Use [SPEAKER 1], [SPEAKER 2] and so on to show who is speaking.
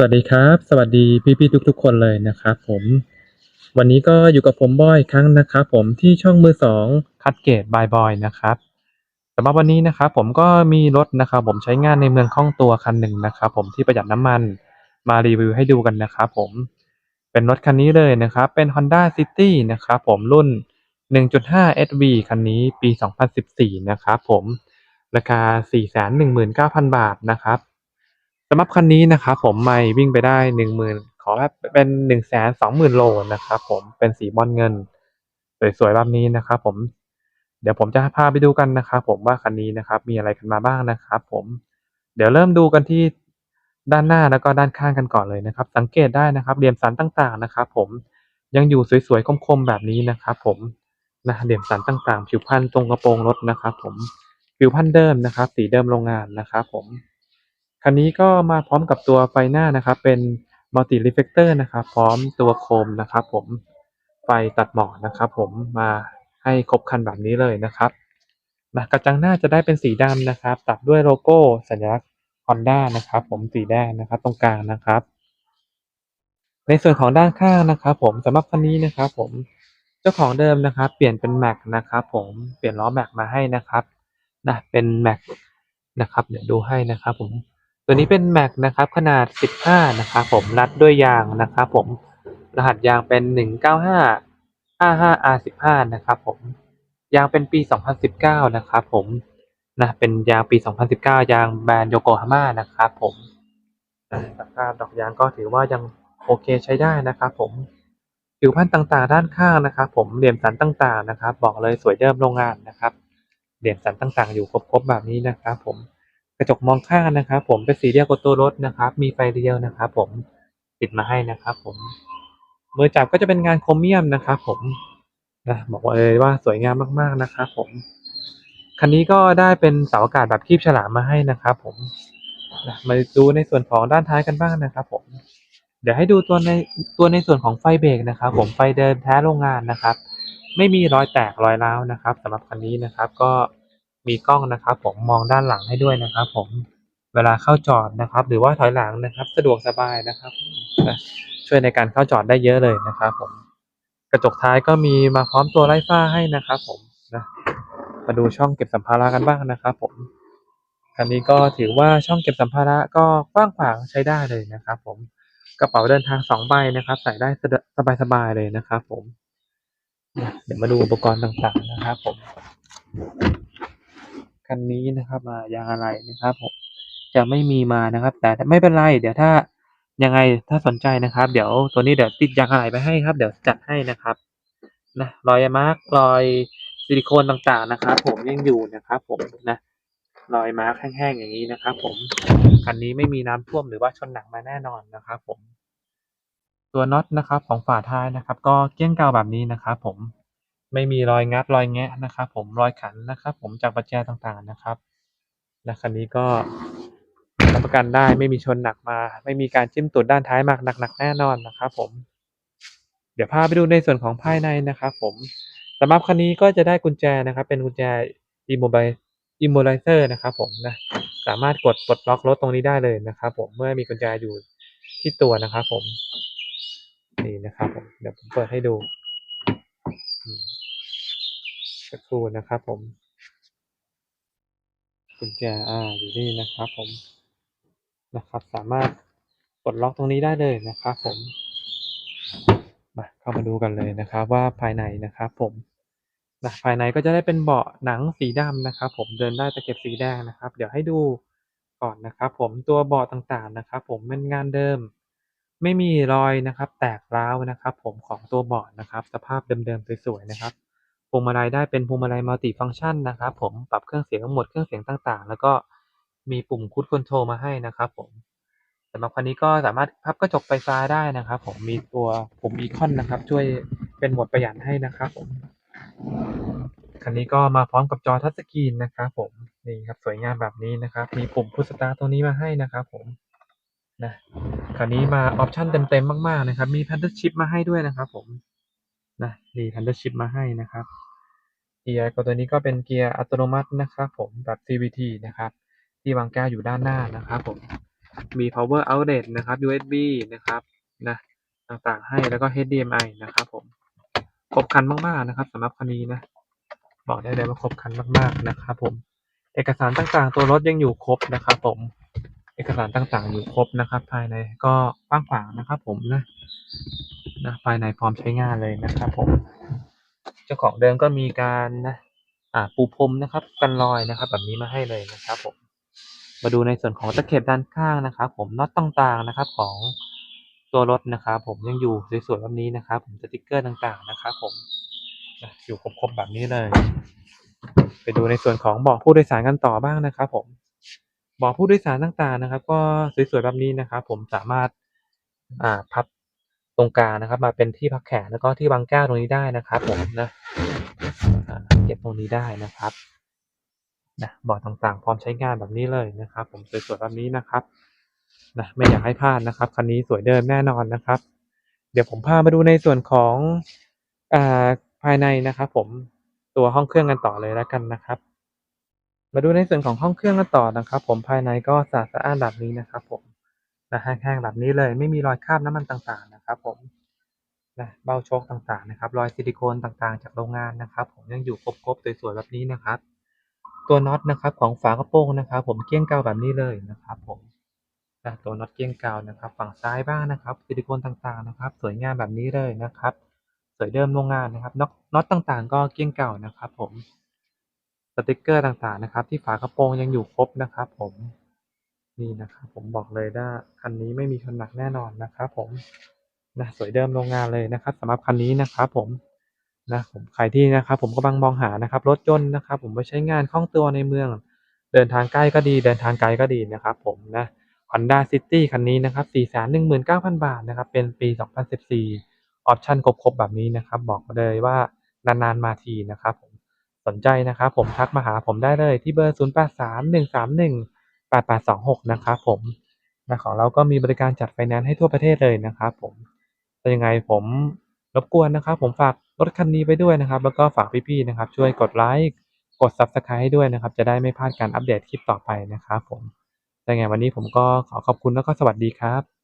[SPEAKER 1] สวัสดีครับ สวัสดีพี่ๆทุกๆ คนเลยนะครับผมวันนี้ก็อยู่กับผมบอยครั้งนะครับผมที่ช่องมือสองคัดเกตบายบอยนะครับสำหรับวันนี้นะครับผมก็มีรถนะครับผมใช้งานในเมืองคล่องตัวคันหนึ่งนะครับผมที่ประหยัดน้ำมันมารีวิวให้ดูกันนะครับผมเป็นรถคันนี้เลยนะครับเป็น Honda City นะครับผมรุ่น 1.5 SV คันนี้ปี 2014 นะครับผมราคา 419,000 บาทนะครับ สำหรับคันนี้นะครับผมไม่วิ่งไปได้10,000ขอแบบเป็น120,000โลนะครับผมเป็นสีบอลเงิน สวยๆแบบนี้นะครับผมเดี๋ยวผมจะพาไปดูกันนะครับผมว่าคันนี้นะครับ มีอะไรกันมาบ้างนะครับผมเดี๋ยวเริ่มดูกันที่ด้านหน้าแล้วก็ด้านข้างกันก่อนเลยนะครับ สังเกตได้นะครับเหลี่ยมสันต่างๆนะครับ ผมยังอยู่สวยๆคมๆแบบนี้นะครับผมนะเหลี่ยมสันต่างๆ ผิวพรรณตรงกระโปรงรถนะครับ ผมผิวพรรณเดิมนะครับ สีเดิมโรงงานนะครับ ผม คันนี้ก็มาพร้อมกับตัวไฟหน้านะครับ เป็น Multi Reflector นะครับ พร้อมตัวโคมนะครับ ผมไฟตัดหมอกนะครับ ผมมาให้ครบคันแบบนี้เลยนะครับนะกระจังหน้าจะได้เป็นสีดำนะครับ ตัดด้วยโลโก้สัญลักษณ์ Honda นะครับ ผมสีแดงนะครับ ตรงกลางนะครับ ในส่วนของด้านข้างนะครับ ผมสำหรับคันนี้นะครับ ผมเจ้าของเดิมนะครับ เปลี่ยนเป็นแม็กนะครับ ผมเปลี่ยนล้อแม็กมาให้นะครับนะเป็นแม็กนะครับ เดี๋ยวดูให้นะครับ ผม ตัวนี้เป็นแม็กนะครับ ขนาด 15 นะครับผมรัดด้วยยางนะครับผมรหัสยางเป็น 195 55R15 นะครับผมยางเป็นปี 2019 นะครับผมนะเป็นยางปี 2019 ยางแบรนด์โยโกฮาม่านะครับผมสภาพดอกยางก็ถือว่ายังโอเคใช้ได้นะครับผมผิวพรรณต่างๆ ด้านข้างนะครับ ผมเหลี่ยมสันต่างๆนะครับ บอกเลยสวยเดิมโรงงานนะครับเหลี่ยมสันต่างๆ อยู่ครบๆแบบนี้นะครับผม กระจกมองข้างนะครับ ผมเป็นสีเดียวกับตัวรถนะครับ มีไฟเลี้ยวนะครับผมติดมาให้นะครับ ผมมือจับก็จะเป็นงานโครเมียมนะครับผมนะบอกว่าเลยว่าสวยงามมากๆนะครับผมคันนี้ก็ได้เป็นเสาอากาศแบบคีบฉลามมาให้นะครับ ผมนะมาดูในส่วนของด้านท้ายกันบ้างนะครับ ผม เดี๋ยวให้ดูตัวในตัวในส่วนของไฟเบรกนะครับ ผมไฟเดินแท้โรงงานนะครับ ไม่มีรอยแตกรอยร้าวนะครับสำหรับคันนี้นะครับ ก็ มีกล้องนะครับ ผมมองด้านหลังให้ด้วยนะครับ ผมเวลาเข้าจอดนะครับ หรือว่าถอยหลังนะครับ สะดวกสบายนะครับ ช่วยในการเข้าจอดได้เยอะเลยนะครับ ผมกระจกท้ายก็มีมาพร้อมตัวไล่ฟ้าให้นะครับ ผมนะมาดูช่องเก็บสัมภาระกันบ้างนะครับ ผมคันนี้ก็ถือว่าช่องเก็บสัมภาระก็กว้างขวางใช้ได้เลยนะครับ ผมกระเป๋าเดินทางสองใบนะครับ ใส่ได้สบายๆเลยนะครับ ผมเดี๋ยวมาดูอุปกรณ์ต่างๆนะครับ ผม คันนี้นะครับมายางอะไรนะครับผมจะไม่มีมานะครับ แต่ไม่เป็นไร เดี๋ยวถ้ายังไงถ้าสนใจนะครับ เดี๋ยวตัวนี้เดี๋ยวติดยางอะไรไปให้ครับ เดี๋ยวจัดให้นะครับนะรอยมาร์กรอยซิลิโคนต่างๆนะครับ ผมยังอยู่นะครับผมนะรอยมาร์กแห้งๆอย่างนี้นะครับ ผมคันนี้ไม่มีน้ำท่วมหรือว่าชนหนักมาแน่นอนนะครับ ผม ตัวน็อตนะครับของฝาท้ายนะครับ ก็เกี้ยงเกาแบบนี้นะครับ ผม ไม่มีรอยงัดรอยแงะนะครับผมรอยขันนะครับ ผมจากปัจจัยต่างๆนะครับและคันนี้ก็รับประกันได้ไม่มีชนหนักมา ไม่มีการจิ้มตูดด้านท้ายมากหนักๆแน่นอนนะครับผม เดี๋ยวพาไปดูในส่วนของภายในนะครับผมสำหรับคันนี้ก็จะได้กุญแจนะครับ เป็นกุญแจ immobile immobilizer นะครับผมนะสามารถกดปลดล็อกรถตรงนี้ได้เลยนะครับ ผมเมื่อมีกุญแจอยู่ที่ตัวนะครับผมนี่นะครับผมเดี๋ยวผมเปิดให้ดู สักครู่นะครับผมกุญแจอ่าอยู่นี่นะครับผมนะครับ สามารถปลดล็อกตรงนี้ได้เลยนะครับผมมาเข้ามาดูกันเลยนะครับ ว่าภายในนะครับผมนะภายในก็จะได้เป็นเบาะหนังสีดำนะครับ ผมเดินได้ตะเข็บสีแดงนะครับ เดี๋ยวให้ดูก่อนนะครับผมตัวเบาะต่างๆนะครับ ผมเป็นงานเดิม ไม่มีรอยนะครับ แตกร้าวนะครับ ผมของตัวเบาะนะครับ สภาพเดิมๆสวยๆนะครับ พวงมาลัยได้เป็นพวงมาลัยมัลติฟังก์ชันนะครับผมปรับเครื่องเสียงทั้งหมดเครื่องเสียงต่างๆ แล้วก็มีปุ่มคูดคอนโทรลมาให้นะครับผมสำหรับคันนี้ก็สามารถพับกระจกไฟฟ้าได้นะครับผมมีตัวปุ่มอีคอนนะครับ ช่วยเป็นโหมดประหยัดให้นะครับผมคันนี้ก็มาพร้อมกับจอทัชสกรีนนะครับผมนี่ครับสวยงามแบบนี้นะครับ มีปุ่มพุชสตาร์ตรงนี้มาให้นะครับผมนะคันนี้มาออปชั่นเต็มๆมากๆนะครับ มีแพดเดิลชิพมาให้ด้วยนะครับผม นะมีแพดเดิลชิพมาให้นะครับเกียร์ตัวนี้ก็เป็นเกียร์อัตโนมัตินะครับผมแบบ CVT นะครับที่วางแก้วอยู่ด้านหน้านะครับผมมี power outlet นะครับ USB นะครับนะต่างๆให้แล้วก็ HDMI นะครับผมครบครันมากๆนะครับสำหรับคันนี้นะบอกได้เลยว่าครบครันมากๆนะครับผมเอกสารต่างๆ ตัวรถยังอยู่ครบนะครับ ผมเอกสารต่างๆ อยู่ครบนะครับ ภายในก็กว้างขวางนะครับ ผมนะ นะภายในพร้อมใช้งานเลยนะครับผม เจ้าของเดิมก็มีการนะอ่าปูพรมนะครับ กันรอยนะครับ แบบนี้มาให้เลยนะครับผม มาดูในส่วนของตะเข็บด้านข้างนะครับ ผมน็อตต่างๆนะครับของตัวรถนะครับผมยังอยู่สวยๆแบบนี้นะครับผมสติกเกอร์ต่างๆนะครับผมอยู่ครบๆแบบนี้เลย ไปดูในส่วนของเบาะผู้โดยสารกันต่อบ้างนะครับผมเบาะผู้โดยสารต่างๆนะครับ ก็สวยๆแบบนี้นะครับ ผมสามารถอ่าพับ ตรงกลางนะครับ มาเป็นที่พักแขนแล้วก็ที่วางแก้วตรงนี้ได้นะครับผมนะเก็บตรงนี้ได้นะครับนะเบาะต่างๆ พร้อมใช้งานแบบนี้เลยนะครับ ผมสวยๆแบบนี้นะครับนะไม่อยากให้พลาดนะครับคันนี้สวยเดิมแน่นอนนะครับ เดี๋ยวผมพามาดูในส่วนของอ่าภายในนะครับผมตัวห้องเครื่องกันต่อเลยแล้วกันนะครับ มาดูในส่วนของห้องเครื่องกันต่อนะครับ ผมภายในก็สะอาดสะอานแบบนี้นะครับ ผม นะแห้งๆแบบนี้เลยไม่มีรอยคราบน้ำมันต่างๆนะครับผมนะเบ้าโชคต่างๆนะครับ รอยซิลิโคนต่างๆ จากโรงงานนะครับ ผมยังอยู่ครบๆสวยๆแบบนี้นะครับ ตัวน็อตนะครับของฝากระโปรงนะครับ ผมเกี้ยงเกลาแบบนี้เลยนะครับ ผมนะตัวน็อตเกี้ยงเกลานะครับ ฝั่งซ้ายบ้างนะครับซิลิโคนต่างๆนะครับ สวยงามแบบนี้เลยนะครับ สวยเดิมโรงงานนะครับน็อตน็อตต่างๆ ก็เกี้ยงเก่านะครับ ผมสติกเกอร์ต่างๆนะครับ ที่ฝากระโปรงยังอยู่ครบนะครับ ผม นี่นะครับผมบอกเลยว่าคันนี้ไม่มีชนหนักแน่นอนนะครับผมนะสวยเดิมโรงงานเลยนะครับสำหรับคันนี้นะครับผมนะผมใครที่นะครับผมกำลังมองหานะครับรถยนต์นะครับผมไปใช้งานคล่องตัวในเมือง เดินทางใกล้ก็ดีเดินทางไกลก็ดีนะครับผมนะ Honda City คันนี้นะครับ 419,000 บาทนะครับ เป็นปี 2014 ออปชั่นครบๆแบบนี้นะครับ บอกเลยว่านานๆมาทีนะครับผมสนใจนะครับผมทักมาหาผมได้เลยที่เบอร์ 8826 นะครับผมนะของเราก็มีบริการจัดไฟแนนซ์ให้ทั่วประเทศเลยนะครับผมแต่ยังไงผมรบกวนนะครับ ผมฝากรถคันนี้ไปด้วยนะครับ แล้วก็ฝากพี่ๆนะครับ ช่วยกดไลค์กด Subscribe ให้ด้วยนะครับ จะได้ไม่พลาดการอัปเดตคลิปต่อไปนะครับผมยังไงวันนี้ผมก็ขอขอบคุณแล้วก็สวัสดีครับ